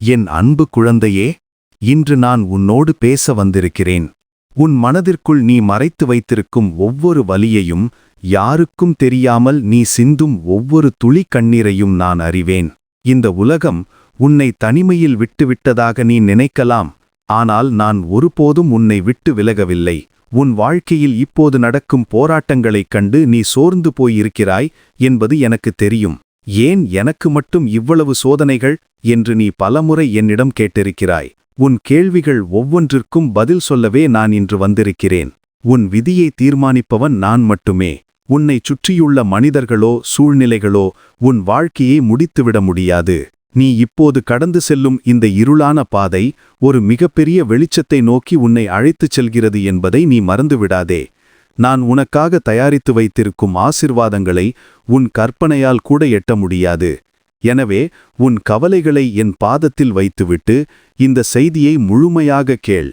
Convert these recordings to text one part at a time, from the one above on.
என் அன்பு குழந்தையே இன்று நான் உன்னோடு பேச வந்திருக்கிறேன். உன் மனதிற்குள் நீ மறைத்து வைத்திருக்கும் ஒவ்வொரு வலியையும் யாருக்கும் தெரியாமல் நீ சிந்தும் ஒவ்வொரு துளி கண்ணீரையும் நான் அறிவேன். இந்த உலகம் உன்னை தனிமையில் விட்டுவிட்டதாக நீ நினைக்கலாம். ஆனால் நான் ஒருபோதும் உன்னை விட்டு விலகவில்லை. உன் வாழ்க்கையில் இப்போது நடக்கும் போராட்டங்களைக் கண்டு நீ சோர்ந்து போயிருக்கிறாய் என்பது எனக்கு தெரியும். ஏன் எனக்கு மட்டும் இவ்வளவு சோதனைகள் என்று நீ பலமுறை என்னிடம் கேட்டிருக்கிறாய்? உன் கேள்விகள் ஒவ்வொன்றிற்கும் பதில் சொல்லவே நான் இன்று வந்திருக்கிறேன். உன் விதியை தீர்மானிப்பவன் நான் மட்டுமே. உன்னை சுற்றியுள்ள மனிதர்களோ சூழ்நிலைகளோ உன் வாழ்க்கையை முடித்துவிட முடியாது. நீ இப்போது கடந்து செல்லும் இந்த இருளான பாதை ஒரு மிகப்பெரிய வெளிச்சத்தை நோக்கி உன்னை அழைத்துச் செல்கிறது என்பதை நீ மறந்துவிடாதே. நான் உனக்காக தயாரித்து வைத்திருக்கும் ஆசிர்வாதங்களை உன் கற்பனையால் கூட எட்ட முடியாது. எனவே உன் கவலைகளை என் பாதத்தில் வைத்துவிட்டு இந்த செய்தியை முழுமையாக கேள்.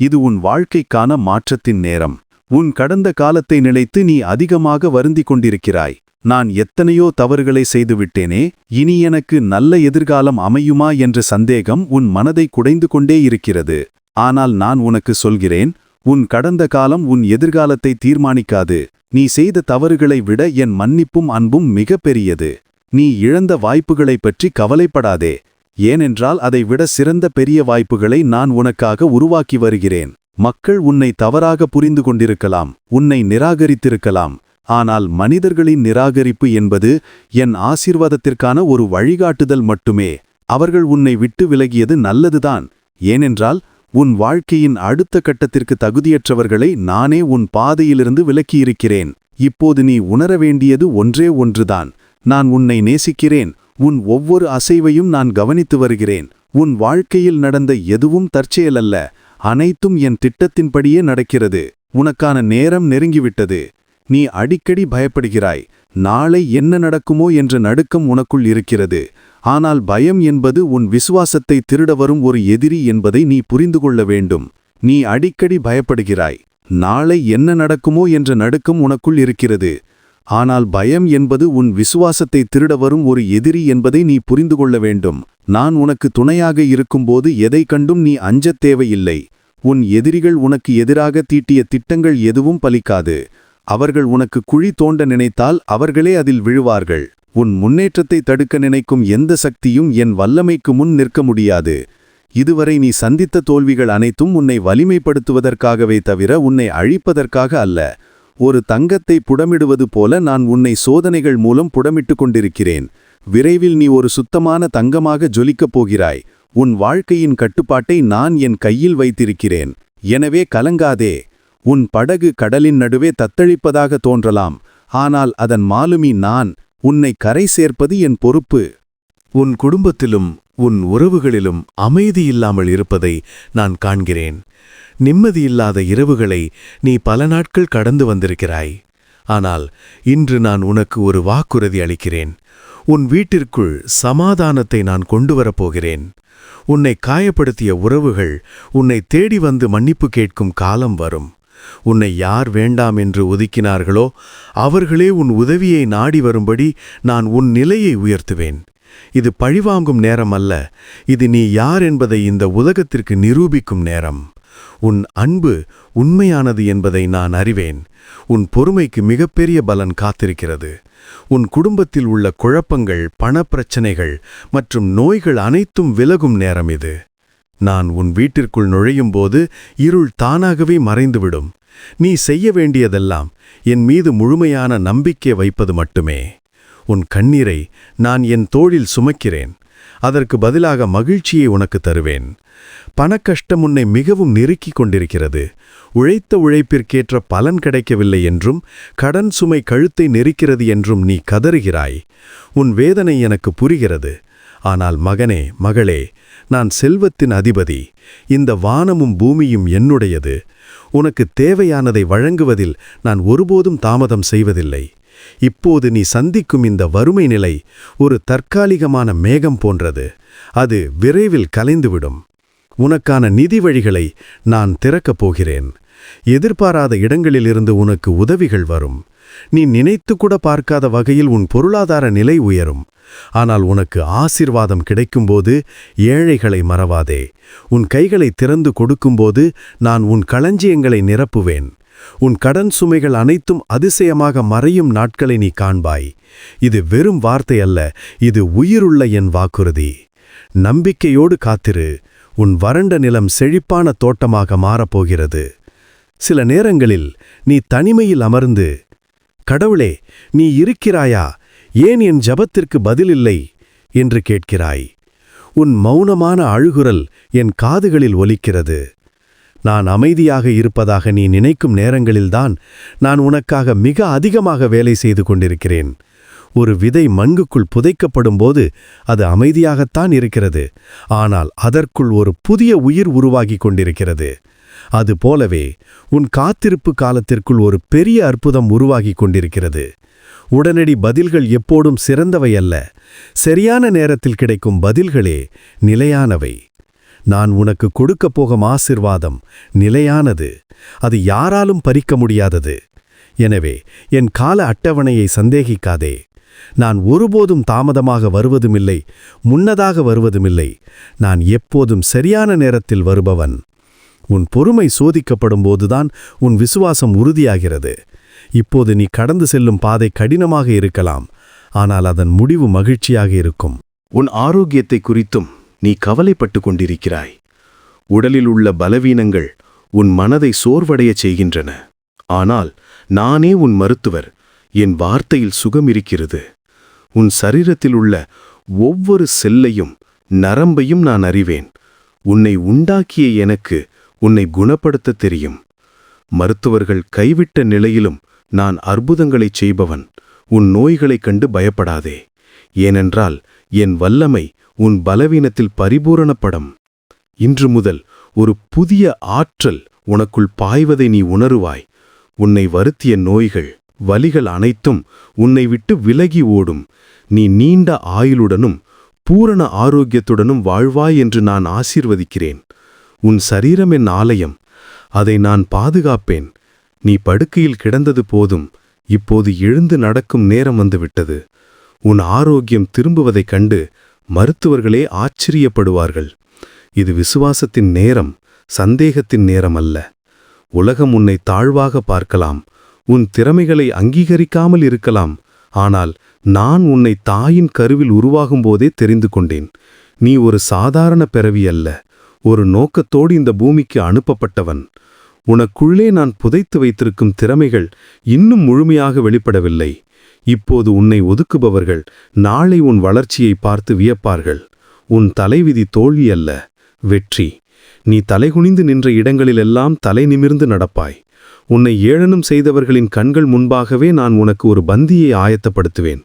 இது உன் வாழ்க்கைக்கான மாற்றத்தின் நேரம். உன் கடந்த காலத்தை நினைத்து நீ அதிகமாக வருந்திக் கொண்டிருக்கிறாய். நான் எத்தனையோ தவறுகளை செய்துவிட்டேனே இனி எனக்கு நல்ல எதிர்காலம் அமையுமா என்ற சந்தேகம் உன் மனதை குடைந்து கொண்டே இருக்கிறது. ஆனால் நான் உனக்கு சொல்கிறேன் உன் கடந்த காலம் உன் எதிர்காலத்தை தீர்மானிக்காது. நீ செய்த தவறுகளை விட என் மன்னிப்பும் அன்பும் மிக பெரியது நீ இழந்த வாய்ப்புகளைப் பற்றி கவலைப்படாதே. ஏனென்றால் அதை விட சிறந்த பெரிய வாய்ப்புகளை நான் உனக்காக உருவாக்கி வருகிறேன். மக்கள் உன்னை தவறாக புரிந்து கொண்டிருக்கலாம் உன்னை நிராகரித்திருக்கலாம். ஆனால் மனிதர்களின் நிராகரிப்பு என்பது என் ஆசீர்வாதத்திற்கான ஒரு வழிகாட்டுதல் மட்டுமே. அவர்கள் உன்னை விட்டு விலகியது நல்லதுதான். ஏனென்றால் உன் வாழ்க்கையின் அடுத்த கட்டத்திற்கு தகுதியற்றவர்களை நானே உன் பாதையிலிருந்து விலக்கியிருக்கிறேன். இப்போது நீ உணர வேண்டியது ஒன்றே ஒன்றுதான். நான் உன்னை நேசிக்கிறேன். உன் ஒவ்வொரு அசைவையும் நான் கவனித்து வருகிறேன். உன் வாழ்க்கையில் நடந்த எதுவும் தற்செயலல்ல. அனைத்தும் என் திட்டத்தின்படியே நடக்கிறது. உனக்கான நேரம் நெருங்கிவிட்டது. நீ அடிக்கடி பயப்படுகிறாய். நாளை என்ன நடக்குமோ என்ற நடுக்கம் உனக்குள் இருக்கிறது. ஆனால் பயம் என்பது உன் விசுவாசத்தை திருட வரும் ஒரு எதிரி என்பதை நீ புரிந்து கொள்ள வேண்டும். நீ அடிக்கடி பயப்படுகிறாய். நாளை என்ன நடக்குமோ என்ற நடுக்கம் உனக்குள் இருக்கிறது. ஆனால் பயம் என்பது உன் விசுவாசத்தை திருட வரும் ஒரு எதிரி என்பதை நீ புரிந்து கொள்ள வேண்டும். நான் உனக்கு துணையாக இருக்கும்போது எதை கண்டும் நீ அஞ்சத் தேவையில்லை. உன் எதிரிகள் உனக்கு எதிராக தீட்டிய திட்டங்கள் எதுவும் பலிக்காது. அவர்கள் உனக்கு குழி தோண்ட நினைத்தால் அவர்களே அதில் விழுவார்கள். உன் முன்னேற்றத்தை தடுக்க நினைக்கும் எந்த சக்தியும் என் வல்லமைக்கு முன் நிற்க முடியாது. இதுவரை நீ சந்தித்த தோல்விகள் அனைத்தும் உன்னை வலிமைப்படுத்துவதற்காகவே தவிர உன்னை அழிப்பதற்காக அல்ல. ஒரு தங்கத்தை புடமிடுவது போல நான் உன்னை சோதனைகள் மூலம் புடமிட்டுக் கொண்டிருக்கிறேன். விரைவில் நீ ஒரு சுத்தமான தங்கமாக ஜொலிக்கப் போகிறாய். உன் வாழ்க்கையின் கட்டுப்பாட்டை நான் என் கையில் வைத்திருக்கிறேன். எனவே கலங்காதே. உன் படகு கடலின் நடுவே தத்தளிப்பதாக தோன்றலாம். ஆனால் அதன் மாலுமி நான் உன்னை கரை சேர்ப்பது என் பொறுப்பு. உன் குடும்பத்திலும் உன் உறவுகளிலும் அமைதியில்லாமல் இருப்பதை நான் காண்கிறேன். நிம்மதியில்லாத இரவுகளை நீ பல நாட்கள் கடந்து வந்திருக்கிறாய். ஆனால் இன்று நான் உனக்கு ஒரு வாக்குறுதி அளிக்கிறேன். உன் வீட்டிற்குள் சமாதானத்தை நான் கொண்டு வரப்போகிறேன் உன்னை காயப்படுத்திய உறவுகள் உன்னை தேடி வந்து மன்னிப்பு கேட்கும் காலம் வரும். உன்னை யார் வேண்டாம் என்று ஒதுக்கினார்களோ அவர்களே உன் உதவியை நாடி வரும்படி நான் உன் நிலையை உயர்த்துவேன். இது பழிவாங்கும் நேரம் அல்ல இது நீ யார் என்பதை இந்த உலகத்திற்கு நிரூபிக்கும் நேரம். உன் அன்பு உண்மையானது என்பதை நான் அறிவேன். உன் பொறுமைக்கு மிகப்பெரிய பலன் காத்திருக்கிறது. உன் குடும்பத்தில் உள்ள குழப்பங்கள் பணப்பிரச்சனைகள் மற்றும் நோய்கள் அனைத்தும் விலகும் நேரம் இது. நான் உன் வீட்டிற்குள் நுழையும் போது இருள் தானாகவே மறைந்துவிடும். நீ செய்ய வேண்டியதெல்லாம் என் மீது முழுமையான நம்பிக்கை வைப்பது மட்டுமே. உன் கண்ணீரை நான் என் தோளில் சுமக்கிறேன். அதற்கு பதிலாக மகிழ்ச்சியை உனக்கு தருவேன். பணக்கஷ்டம் உன்னை மிகவும் நெருக்கிக் கொண்டிருக்கிறது. உழைத்த உழைப்பிற்கேற்ற பலன் கிடைக்கவில்லை என்றும் கடன் சுமை கழுத்தை நெருக்கிறது என்றும் நீ கதறுகிறாய். உன் வேதனை எனக்கு புரிகிறது. ஆனால் மகனே மகளே நான் செல்வத்தின் அதிபதி. இந்த வானமும் பூமியும் என்னுடையது. உனக்கு தேவையானதை வழங்குவதில் நான் ஒருபோதும் தாமதம் செய்வதில்லை. இப்போது நீ சந்திக்கும் இந்த வறுமை நிலை ஒரு தற்காலிகமான மேகம் போன்றது. அது விரைவில் கலைந்துவிடும். உனக்கான நிதி வழிகளை நான் திறக்கப் போகிறேன். எதிர்பாராத இடங்களிலிருந்து உனக்கு உதவிகள் வரும். நீ நினைத்து கூட பார்க்காத வகையில் உன் பொருளாதார நிலை உயரும். ஆனால் உனக்கு ஆசிர்வாதம் கிடைக்கும்போது ஏழைகளை மறவாதே. உன் கைகளை திறந்து கொடுக்கும்போது நான் உன் களஞ்சியங்களை நிரப்புவேன். உன் கடன் சுமைகள் அனைத்தும் அதிசயமாக மறையும் நாட்களை நீ காண்பாய். இது வெறும் வார்த்தை அல்ல இது உயிருள்ள என் வாக்குறுதி. நம்பிக்கையோடு காத்திரு உன் வறண்ட நிலம் செழிப்பான தோட்டமாக மாறப்போகிறது. சில நேரங்களில் நீ தனிமையில் அமர்ந்து கடவுளே நீ இருக்கிறாயா? ஏன் என் ஜபத்திற்கு பதிலில்லை? என்று கேட்கிறாய். உன் மௌனமான அழுகுரல் என் காதுகளில் ஒலிக்கிறது. நான் அமைதியாக இருப்பதாக நீ நினைக்கும் நேரங்களில்தான் நான் உனக்காக மிக அதிகமாக வேலை செய்து கொண்டிருக்கிறேன். ஒரு விதை மண்குக்குள் புதைக்கப்படும்போது அது அமைதியாகத்தான் இருக்கிறது. ஆனால் அதற்குள் ஒரு புதிய உயிர் உருவாகிக் கொண்டிருக்கிறது. அது போலவே உன் காத்திருப்பு காலத்திற்குள் ஒரு பெரிய அற்புதம் உருவாகிக் கொண்டிருக்கிறது. உடனடி பதில்கள் எப்போதும் சிறந்தவை அல்ல. சரியான நேரத்தில் கிடைக்கும் பதில்களே நிலையானவை. நான் உனக்கு கொடுக்கப் போகும் ஆசிர்வாதம் நிலையானது. அது யாராலும் பறிக்க முடியாதது. எனவே என் கால அட்டவணையை சந்தேகிக்காதே. நான் ஒருபோதும் தாமதமாக வருவதுமில்லை முன்னதாக வருவதுமில்லை. நான் எப்போதும் சரியான நேரத்தில் வருபவன். உன் பொறுமை சோதிக்கப்படும் போதுதான் உன் விசுவாசம் உறுதியாகிறது. இப்போது நீ கடந்து செல்லும் பாதை கடினமாக இருக்கலாம் ஆனால் அதன் முடிவு மகிழ்ச்சியாக இருக்கும். உன் ஆரோக்கியத்தை குறித்தும் நீ கவலைப்பட்டு கொண்டிருக்கிறாய். உடலில் உள்ள பலவீனங்கள் உன் மனதை சோர்வடையச் செய்கின்றன. ஆனால் நானே உன் மருத்துவர் என் வார்த்தையில் சுகம் இருக்கிறது உன் சரீரத்தில் உள்ள ஒவ்வொரு செல்லையும் நரம்பையும் நான் அறிவேன். உன்னை உண்டாக்கிய எனக்கு உன்னை குணப்படுத்த தெரியும். மருத்துவர்கள் கைவிட்ட நிலையிலும் நான் அற்புதங்களைச் செய்பவன். உன் நோய்களைக் கண்டு பயப்படாதே. ஏனென்றால் என் வல்லமை உன் பலவீனத்தில் பரிபூரணப்படும். இன்று முதல் ஒரு புதிய ஆற்றல் உனக்குள் பாய்வதை நீ உணருவாய். உன்னை வருத்திய நோய்கள் வலிகள் அனைத்தும் உன்னை விட்டு விலகி ஓடும். நீ நீண்ட ஆயுளுடனும் பூரண ஆரோக்கியத்துடனும் வாழ்வாய் என்று நான் ஆசீர்வதிக்கிறேன். உன் சரீரம் என் ஆலயம். அதை நான் பாதுகாப்பேன். நீ படுக்கையில் கிடந்தது போதும் இப்போது எழுந்து நடக்கும் நேரம் வந்துவிட்டது. உன் ஆரோக்கியம் திரும்புவதைக் கண்டு மருத்துவர்களே ஆச்சரியப்படுவார்கள். இது விசுவாசத்தின் நேரம் சந்தேகத்தின் நேரம் அல்ல உலகம் உன்னை தாழ்வாக பார்க்கலாம். உன் திறமைகளை அங்கீகரிக்காமல் இருக்கலாம். ஆனால் நான் உன்னை தாயின் கருவில் உருவாகும் போதே தெரிந்து கொண்டேன். நீ ஒரு சாதாரண பிறவி அல்ல. ஒரு நோக்கத்தோடு இந்த பூமிக்கு அனுப்பப்பட்டவன். உனக்குள்ளே நான் புதைத்து வைத்திருக்கும் திறமைகள் இன்னும் முழுமையாக வெளிப்படவில்லை. இப்போது உன்னை ஒதுக்குபவர்கள் நாளை உன் வளர்ச்சியை பார்த்து வியப்பார்கள். உன் தலைவிதி தோல்வி அல்ல. வெற்றி. நீ தலைகுனிந்து நின்ற இடங்களிலெல்லாம் தலை நிமிர்ந்து நடப்பாய். உன்னை ஏளனம் செய்தவர்களின் கண்கள் முன்பாகவே நான் உனக்கு ஒரு பந்தியை ஆயத்தப்படுத்துவேன்.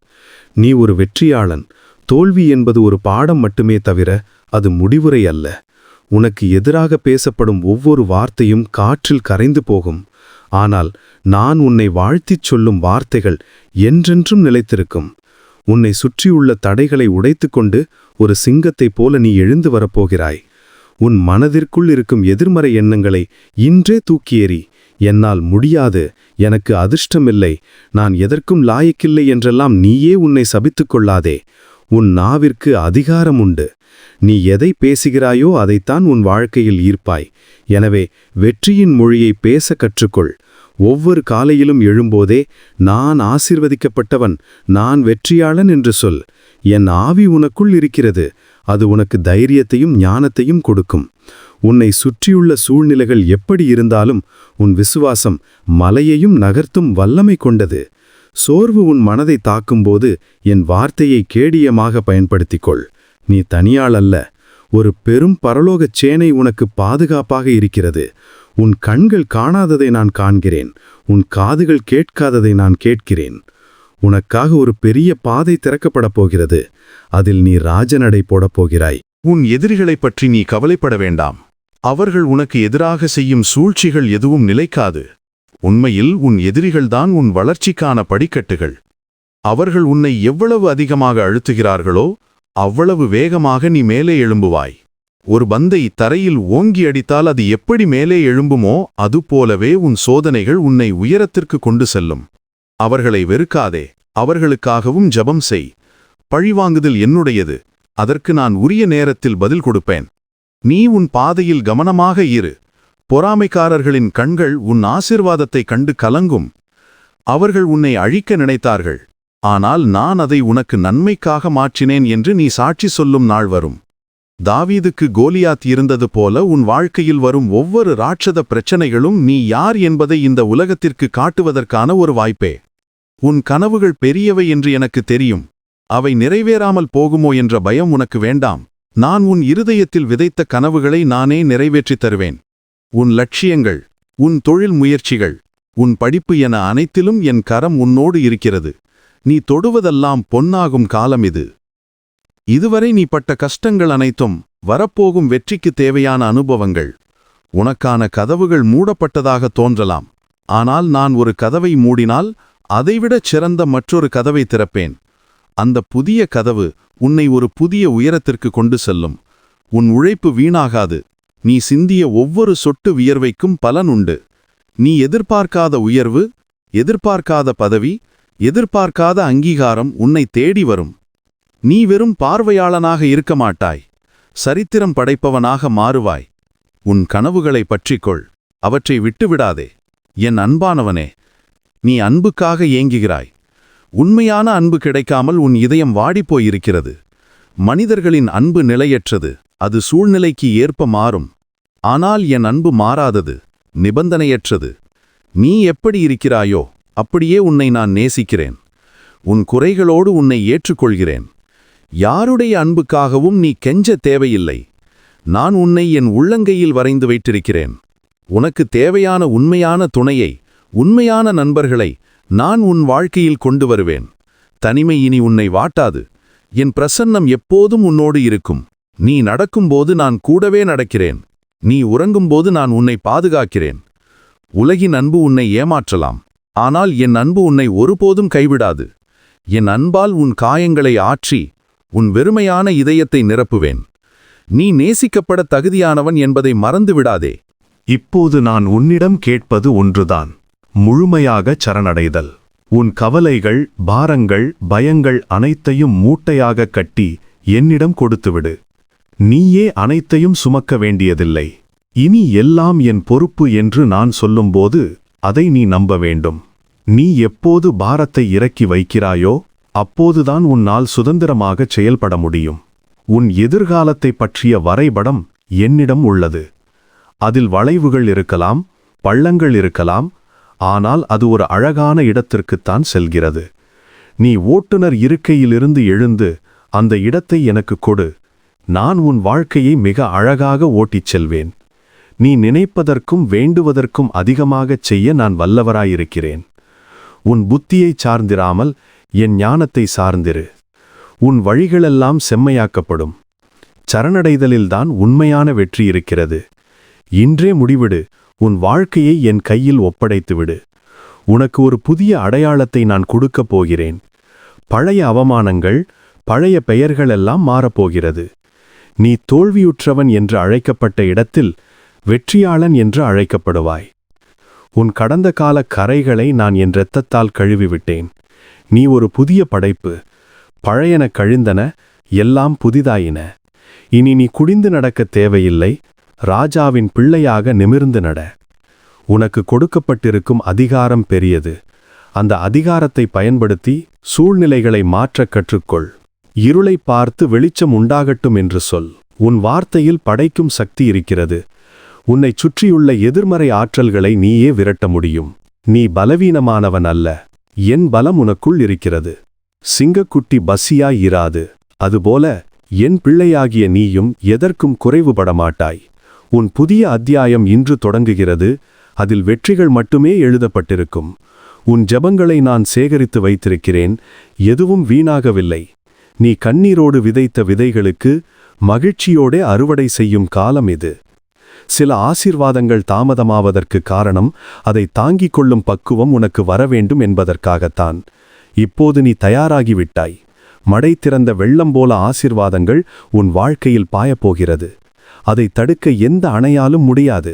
நீ ஒரு வெற்றியாளன். தோல்வி என்பது ஒரு பாடம் மட்டுமே தவிர அது முடிவுரை அல்ல. உனக்கு எதிராக பேசப்படும் ஒவ்வொரு வார்த்தையும் காற்றில் கரைந்து போகும். ஆனால் நான் உன்னை வாழ்த்திச் சொல்லும் வார்த்தைகள் என்றென்றும் நிலைத்திருக்கும். உன்னை சுற்றியுள்ள தடைகளை உடைத்துக்கொண்டு ஒரு சிங்கத்தைப் போல நீ எழுந்து வரப்போகிறாய். உன் மனதிற்குள் இருக்கும் எதிர்மறை எண்ணங்களை இன்றே தூக்கி என்னால் முடியாது எனக்கு அதிர்ஷ்டமில்லை நான் எதற்கும் லாயக்கில்லை என்றெல்லாம் நீயே உன்னை சபித்துக் கொள்ளாதே. உன் நாவிற்கு அதிகாரம் உண்டு. நீ எதை பேசுகிறாயோ அதைத்தான் உன் வாழ்க்கையில் ஈர்ப்பாய். எனவே வெற்றியின் மொழியை பேச கற்றுக்கொள். ஒவ்வொரு காலையிலும் எழும்போதே நான் ஆசிர்வதிக்கப்பட்டவன் நான் வெற்றியாளன் என்று சொல். என் ஆவி உனக்குள் இருக்கிறது. அது உனக்கு தைரியத்தையும் ஞானத்தையும் கொடுக்கும். உன்னை சுற்றியுள்ள சூழ்நிலைகள் எப்படி இருந்தாலும் உன் விசுவாசம் மலையையும் நகர்த்தும் வல்லமை கொண்டது. சோர்வு உன் மனதை தாக்கும்போது என் வார்த்தையை கேடியமாக பயன்படுத்திக்கொள். நீ தனியாள் அல்ல. ஒரு பெரும் பரலோகச் சேனை உனக்கு பாதுகாப்பாக இருக்கிறது. உன் கண்கள் காணாததை நான் காண்கிறேன். உன் காதுகள் கேட்காததை நான் கேட்கிறேன். உனக்காக ஒரு பெரிய பாதை திறக்கப்படப் போகிறது. அதில் நீ ராஜநடை போடப் போகிறாய். உன் எதிரிகளைப் பற்றி நீ கவலைப்பட வேண்டாம். அவர்கள் உனக்கு எதிராக செய்யும் சூழ்ச்சிகள் எதுவும் நிலைக்காது. உண்மையில் உன் எதிரிகள்தான் உன் வளர்ச்சிக்கான படிக்கட்டுகள். அவர்கள் உன்னை எவ்வளவு அதிகமாக அழுத்துகிறார்களோ அவ்வளவு வேகமாக நீ மேலே எழும்புவாய். ஒரு பந்தை தரையில் ஓங்கி அடித்தால் அது எப்படி மேலே எழும்புமோ அதுபோலவே உன் சோதனைகள் உன்னை உயரத்திற்கு கொண்டு செல்லும். அவர்களை வெறுக்காதே அவர்களுக்காகவும் ஜபம் செய். பழிவாங்குதல் என்னுடையது அதற்கு நான் உரிய நேரத்தில் பதில் கொடுப்பேன். நீ உன் பாதையில் கவனமாக இரு. பொறாமைக்காரர்களின் கண்கள் உன் ஆசிர்வாதத்தை கண்டு கலங்கும். அவர்கள் உன்னை அழிக்க நினைத்தார்கள். ஆனால் நான் அதை உனக்கு நன்மைக்காக மாற்றினேன் என்று நீ சாட்சி சொல்லும் நாள் வரும். தாவீதுக்கு கோலியாத் இருந்தது போல உன் வாழ்க்கையில் வரும் ஒவ்வொரு ராட்சத பிரச்சனைகளும் நீ யார் என்பதை இந்த உலகத்திற்கு காட்டுவதற்கான ஒரு வாய்ப்பே. உன் கனவுகள் பெரியவை என்று எனக்கு தெரியும். அவை நிறைவேறாமல் போகுமோ என்ற பயம் உனக்கு வேண்டாம். நான் உன் இருதயத்தில் விதைத்த கனவுகளை நானே நிறைவேற்றித் தருவேன். உன் லட்சியங்கள் உன் தொழில் முயற்சிகள் உன் படிப்பு என அனைத்திலும் என் கரம் உன்னோடு இருக்கிறது. நீ தொடுவதெல்லாம் பொன்னாகும் காலம் இது. இதுவரை நீ பட்ட கஷ்டங்கள் அனைத்தும் வரப்போகும் வெற்றிக்கு தேவையான அனுபவங்கள். உனக்கான கதவுகள் மூடப்பட்டதாக தோன்றலாம். ஆனால் நான் ஒரு கதவை மூடினால் அதைவிடச் சிறந்த மற்றொரு கதவை திறப்பேன். அந்த புதிய கதவு உன்னை ஒரு புதிய உயரத்திற்கு கொண்டு செல்லும். உன் உழைப்பு வீணாகாது. நீ சிந்திய ஒவ்வொரு சொட்டு வியர்வைக்கும் பலன் உண்டு. நீ எதிர்பார்க்காத உயர்வு எதிர்பார்க்காத பதவி எதிர்பார்க்காத அங்கீகாரம் உன்னை தேடி வரும். நீ வெறும் பார்வையாளனாக இருக்க மாட்டாய். சரித்திரம் படைப்பவனாக மாறுவாய். உன் கனவுகளை பற்றிக்கொள். அவற்றை விட்டுவிடாதே. என் அன்பானவனே நீ அன்புக்காக ஏங்குகிறாய். உண்மையான அன்பு கிடைக்காமல் உன் இதயம் வாடிப்போயிருக்கிறது. மனிதர்களின் அன்பு நிலையற்றது. அது சூழ்நிலைக்கு ஏற்ப மாறும். ஆனால் என் அன்பு மாறாதது. நிபந்தனையற்றது. நீ எப்படி இருக்கிறாயோ அப்படியே உன்னை நான் நேசிக்கிறேன். உன் குறைகளோடு உன்னை ஏற்றுக்கொள்கிறேன். யாருடைய அன்புக்காகவும் நீ கெஞ்ச தேவையில்லை. நான் உன்னை என் உள்ளங்கையில் வரைந்து வைத்திருக்கிறேன். உனக்கு தேவையான உண்மையான துணையை உண்மையான நண்பர்களை நான் உன் வாழ்க்கையில் கொண்டு வருவேன். தனிமை இனி உன்னை வாட்டாது. என் பிரசன்னம் எப்போதும் உன்னோடு இருக்கும். நீ நடக்கும்போது நான் கூடவே நடக்கிறேன். நீ உறங்கும்போது நான் உன்னை பாதுகாக்கிறேன். உலகின் அன்பு உன்னை ஏமாற்றலாம். ஆனால் என் அன்பு உன்னை ஒருபோதும் கைவிடாது. என் அன்பால் உன் காயங்களை ஆற்றி உன் வெறுமையான இதயத்தை நிரப்புவேன். நீ நேசிக்கப்பட தகுதியானவன் என்பதை மறந்துவிடாதே. இப்போது நான் உன்னிடம் கேட்பது ஒன்றுதான். முழுமையாக சரணடைதல். உன் கவலைகள் பாரங்கள் பயங்கள் அனைத்தையும் மூட்டையாக கட்டி என்னிடம் கொடுத்துவிடு. நீயே அனைத்தையும் சுமக்க வேண்டியதில்லை. இனி எல்லாம் என் பொறுப்பு என்று நான் சொல்லும்போது அதை நீ நம்ப வேண்டும். நீ எப்போது பாரத்தை இறக்கி வைக்கிறாயோ அப்போதுதான் உன்னால் சுதந்திரமாக செயல்பட முடியும். உன் எதிர்காலத்தை பற்றிய வரைபடம் என்னிடம் உள்ளது. அதில் வளைவுகள் இருக்கலாம் பள்ளங்கள் இருக்கலாம் ஆனால் அது ஒரு அழகான இடத்திற்குத்தான் செல்கிறது. நீ ஓட்டுநர் இருக்கையிலிருந்து எழுந்து அந்த இடத்தை எனக்கு கொடு. நான் உன் வாழ்க்கையை மிக அழகாக ஓட்டிச் செல்வேன். நீ நினைப்பதற்கும் வேண்டுவதற்கும் அதிகமாகச் செய்ய நான் வல்லவராயிருக்கிறேன். உன் புத்தியை சார்ந்திராமல் என் ஞானத்தை சார்ந்திரு. உன் வழிகளெல்லாம் செம்மையாக்கப்படும். சரணடைதலில்தான் உண்மையான வெற்றி இருக்கிறது. இன்றே முடிவிடு உன் வாழ்க்கையை என் கையில் ஒப்படைத்துவிடு. உனக்கு ஒரு புதிய அடையாளத்தை நான் கொடுக்கப் போகிறேன். பழைய அவமானங்கள் பழைய பெயர்களெல்லாம் மாறப்போகிறது நீ தோல்வியுற்றவன் என்று அழைக்கப்பட்ட இடத்தில் வெற்றியாளன் என்று அழைக்கப்படுவாய். உன் கடந்த கால கரைகளை நான் என் இரத்தத்தால் கழுவிவிட்டேன். நீ ஒரு புதிய படைப்பு பழையன கழிந்தன எல்லாம் புதிதாயின. இனி நீ குடிந்து நடக்க தேவையில்லை ராஜாவின் பிள்ளையாக நிமிர்ந்து நட. உனக்கு கொடுக்கப்பட்டிருக்கும் அதிகாரம் பெரியது. அந்த அதிகாரத்தை பயன்படுத்தி சூழ்நிலைகளை மாற்றக் கற்றுக்கொள். இருளை பார்த்து வெளிச்சம் உண்டாகட்டும் என்று சொல். உன் வார்த்தையில் படைக்கும் சக்தி இருக்கிறது. உன்னை சுற்றியுள்ள எதிர்மறை ஆற்றல்களை நீயே விரட்ட முடியும். நீ பலவீனமானவன் அல்ல. என் பலம் உனக்குள் இருக்கிறது. சிங்கக்குட்டி பசியாய் இராது. அதுபோல என் பிள்ளையாகிய நீயும் எதற்கும் குறைவுபட மாட்டாய் உன் புதிய அத்தியாயம் இன்று தொடங்குகிறது. அதில் வெற்றிகள் மட்டுமே எழுதப்பட்டிருக்கும். உன் ஜெபங்களை நான் சேகரித்து வைத்திருக்கிறேன். எதுவும் வீணாகவில்லை. நீ கண்ணீரோடு விதைத்த விதைகளுக்கு மகிழ்ச்சியோடே அறுவடை செய்யும் காலம் இது. சில ஆசீர்வாதங்கள் தாமதமாவதற்கு காரணம் அதை தாங்கிக் கொள்ளும் பக்குவம் உனக்கு வரவேண்டும் என்பதற்காகத்தான். இப்போது நீ தயாராகிவிட்டாய். மடை திறந்த வெள்ளம் போல ஆசிர்வாதங்கள் உன் வாழ்க்கையில் பாயப்போகிறது. அதை தடுக்க எந்த அணையாலும் முடியாது.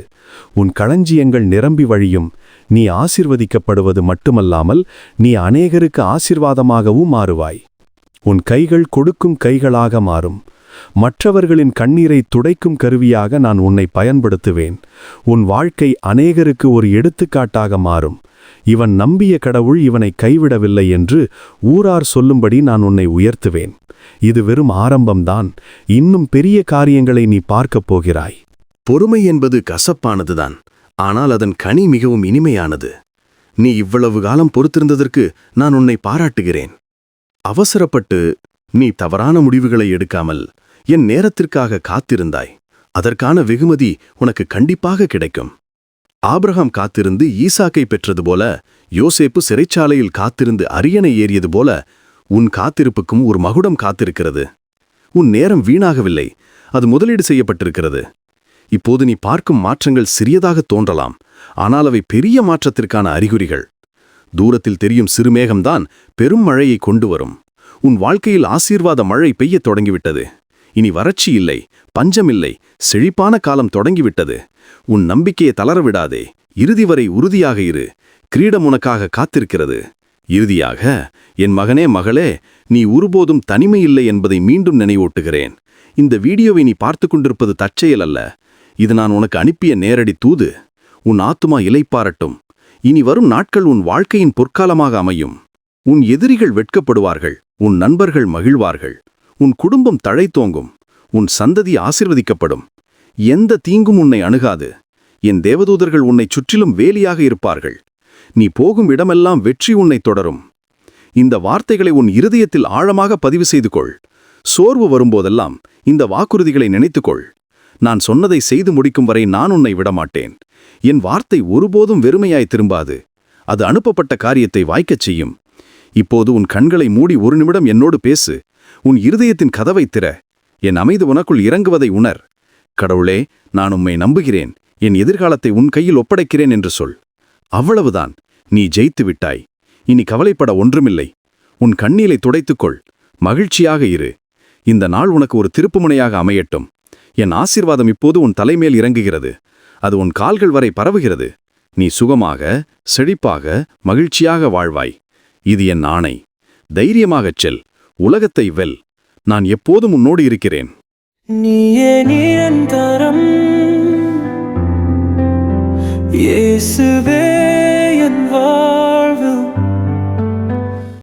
உன் களஞ்சியங்கள் நிரம்பி வழியும். நீ ஆசிர்வதிக்கப்படுவது மட்டுமல்லாமல் நீ அநேகருக்கு ஆசிர்வாதமாகவும் மாறுவாய். உன் கைகள் கொடுக்கும் கைகளாக மாறும். மற்றவர்களின் கண்ணீரை துடைக்கும் கருவியாக நான் உன்னை பயன்படுத்துவேன். உன் வாழ்க்கை அநேகருக்கு ஒரு எடுத்துக்காட்டாக மாறும். இவன் நம்பிய கடவுள் இவனை கைவிடவில்லை என்று ஊரார் சொல்லும்படி நான் உன்னை உயர்த்துவேன். இது வெறும் ஆரம்பம்தான். இன்னும் பெரிய காரியங்களை நீ பார்க்கப் போகிறாய். பொறுமை என்பது கசப்பானதுதான். ஆனால் அதன் கனி மிகவும் இனிமையானது. நீ இவ்வளவு காலம் பொறுத்திருந்ததற்கு நான் உன்னை பாராட்டுகிறேன். அவசரப்பட்டு நீ தவறான முடிவுகளை எடுக்காமல் என் நேரத்திற்காக காத்திருந்தாய். அதற்கான வெகுமதி உனக்கு கண்டிப்பாக கிடைக்கும். ஆபிரகாம் காத்திருந்து ஈசாக்கை பெற்றது போல யோசேப்பு சிறைச்சாலையில் காத்திருந்து அரியணை ஏறியது போல உன் காத்திருப்புக்கும் ஒரு மகுடம் காத்திருக்கிறது. உன் நேரம் வீணாகவில்லை. அது முதலீடு செய்யப்பட்டிருக்கிறது. இப்போது நீ பார்க்கும் மாற்றங்கள் சிறியதாக தோன்றலாம். ஆனால் அவை பெரிய மாற்றத்திற்கான அறிகுறிகள். தூரத்தில் தெரியும் சிறுமேகம்தான் பெரும் மழையை கொண்டு வரும். உன் வாழ்க்கையில் ஆசீர்வாத மழை பெய்யத் தொடங்கிவிட்டது. இனி வறட்சி இல்லை பஞ்சமில்லை செழிப்பான காலம் தொடங்கிவிட்டது. உன் நம்பிக்கையை தளரவிடாதே இறுதி வரை உறுதியாக இரு கிரீடம் உனக்காக காத்திருக்கிறது. இறுதியாக என் மகனே மகளே நீ ஒருபோதும் தனிமையில்லை என்பதை மீண்டும் நினைவூட்டுகிறேன். இந்த வீடியோவை நீ பார்த்து கொண்டிருப்பது தற்செயல் அல்ல. இது நான் உனக்கு அனுப்பிய நேரடி தூது. உன் ஆத்துமா இலைப்பாரட்டும். இனி வரும் நாட்கள் உன் வாழ்க்கையின் பொற்காலமாக அமையும். உன் எதிரிகள் வெட்கப்படுவார்கள் உன் நண்பர்கள் மகிழ்வார்கள். உன் குடும்பம் தழைத்தோங்கும். உன் சந்ததி ஆசிர்வதிக்கப்படும். எந்த தீங்கும் உன்னை அணுகாது. என் தேவதூதர்கள் உன்னைச் சுற்றிலும் வேலியாக இருப்பார்கள். நீ போகும் இடமெல்லாம் வெற்றி உன்னை தொடரும். இந்த வார்த்தைகளை உன் இருதயத்தில் ஆழமாக பதிவு செய்து கொள் சோர்வு வரும்போதெல்லாம் இந்த வாக்குறுதிகளை நினைத்துக்கொள் நான் சொன்னதை செய்து முடிக்கும் வரை நான் உன்னை விடமாட்டேன். என் வார்த்தை ஒருபோதும் வெறுமையாய் திரும்பாது. அது அனுப்பப்பட்ட காரியத்தை வாய்க்கச் செய்யும். இப்போது உன் கண்களை மூடி ஒரு நிமிடம் என்னோடு பேசு. உன் இருதயத்தின் கதவை திற. என் அமைதி உனக்குள் இறங்குவதை உணர். கடவுளே நான் உம்மை நம்புகிறேன். என் எதிர்காலத்தை உன் கையில் ஒப்படைக்கிறேன் என்று சொல். அவ்வளவுதான். நீ ஜெயித்து விட்டாய். இனி கவலைப்பட ஒன்றுமில்லை. உன் கண்ணீலை துடைத்துக்கொள். மகிழ்ச்சியாக இரு. இந்த நாள் உனக்கு ஒரு திருப்புமுனையாக அமையட்டும். என் ஆசீர்வாதம் இப்போது உன் தலைமேல் இறங்குகிறது. அது உன் கால்கள் வரை பரவுகிறது. நீ சுகமாக செழிப்பாக மகிழ்ச்சியாக வாழ்வாய். இது என் ஆணை. தைரியமாகச் செல். உலகத்தை வெல். நான் எப்போதும் உன்னோடு இருக்கிறேன். நீயே நிரந்தரம். இயேசுவே என்